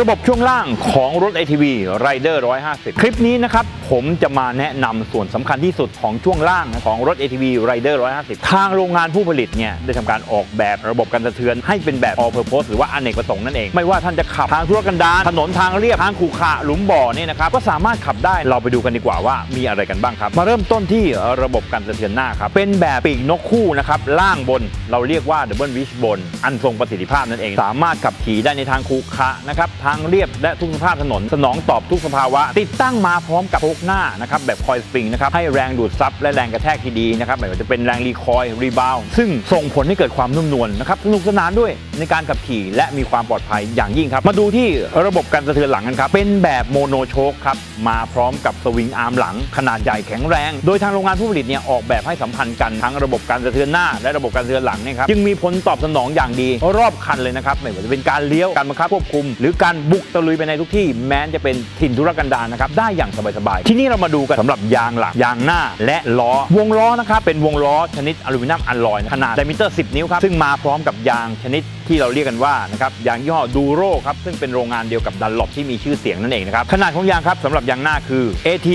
ระบบช่วงล่างของรถ ATV Rider 150 คลิปนี้นะครับผมจะมาแนะนำส่วนสำคัญที่สุดของช่วงล่างของรถ ATV Rider 150 ทางโรงงานผู้ผลิตเนี่ยได้ทำการออกแบบระบบกันสะเทือนให้เป็นแบบ all purpose หรือว่าอเนกประสงค์นั่นเอง ไม่ว่าท่านจะขับทางธุรกันดารถนนทางเรียบ ทางขรุขระหลุมบ่อเนี่ยนะครับ ก็สามารถขับได้เราไปดูกันดีกว่าว่ามีอะไรกันบ้างครับ มาเริ่มต้นที่ระบบกันสะเทือนหน้าครับเป็นแบบปีกนกคู่นะครับล่างบนเราเรียกว่า double wishbone อันทรงประสิทธิภาพนั่นเอง สามารถขับขี่ได้ในทางขรุขระนะครับ ทางเรียบและทุกสภาพถนน สนองตอบทุกสภาวะ ติดตั้งมาพร้อมกับโชกหน้านะครับแบบคอยสปริงนะครับให้แรงดูดซับและแรงกระแทกที่ดีนะครับไม่ว่าจะเป็นแรงรีคอยรีบาวซึ่งส่งผลให้เกิดความนุ่มนวลนะครับสนุกสนานด้วยในการขับขี่และมีความปลอดภัยอย่างยิ่งครับ มาดูที่ระบบการสะเทือนหลังกันครับ เป็นแบบโมโนโชคครับ มาพร้อมกับสวิงอาร์มหลัง ขนาดใหญ่แข็งแรง โดยทางโรงงานผู้ผลิตเนี่ยออกแบบให้สัมพันธ์กันทั้งระบบการสะเทือนหน้า และระบบการสะเทือนหลังเนี่ยครับจึงมีผลตอบสนองอย่างดี รอบคันเลยนะครับไม่ว่าจะเป็นการเลี้ยวการบังคับควบคุม หรือการบุกตะลุยไปในทุกที่แม้จะเป็นถิ่นธุรกันดารนะครับได้อย่างสบายๆที่นี่เรามาดูกันสำหรับยางหลักยางหน้าและล้อ วงล้อนะครับเป็นวงล้อชนิดอลูมิเนียมอลลอยขนาดไดมิเตอร์ 10 นิ้วครับซึ่งมาพร้อมกับยางชนิดที่เราเรียกกันว่านะครับยางยี่ห้อดูโรครับซึ่งเป็นโรงงานเดียวกับดันหลบที่มีชื่อเสียงนั่นเองนะครับขนาดของยางครับสำหรับยางหน้าคือ AT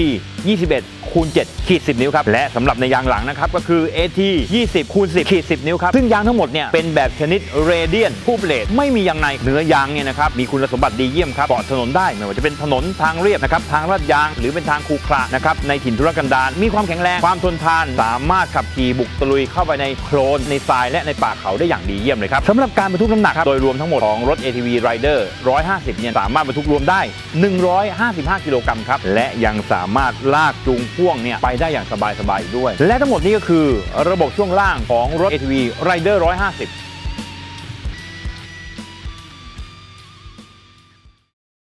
21คูณ7ขีด10 นิ้วครับและสำหรับในยางหลังนะครับก็คือ AT 20คูณ10ขีด10 นิ้วครับซึ่งยางทั้งหมดเนี่ยเป็นแบบชนิดเรเดียนผู้เบลดไม่มียางในเนื้อยางเนี่ยนะครับมีคุณสมบัติดีเยี่ยมครับเกาะถนนได้ไม่ว่าจะเป็นถนนทางเรียบนะครับทางลาดยางหรือเป็นทางคูคระนะครับในถิ่นธุรกันดารมีความแข็งแรงความทนทานสามารถขับขี่บุกตะลุยเข้าไปในโคลนในทรายและในป่าเขาได้อย่างดีเยี่ยมเลยครับสำหรับการบรรทุกน้ำหนักโดยรวมทั้งหมดของรถ ATV Rider 150เนี่ยสามารถบรรทุกรวมได้ 155 กิโลกรัมครับและยังสามารถลากจูงพ่วงเนี่ยไปได้อย่างสบายๆด้วย และทั้งหมดนี้ก็คือระบบช่วงล่างของรถ ATV Rider 150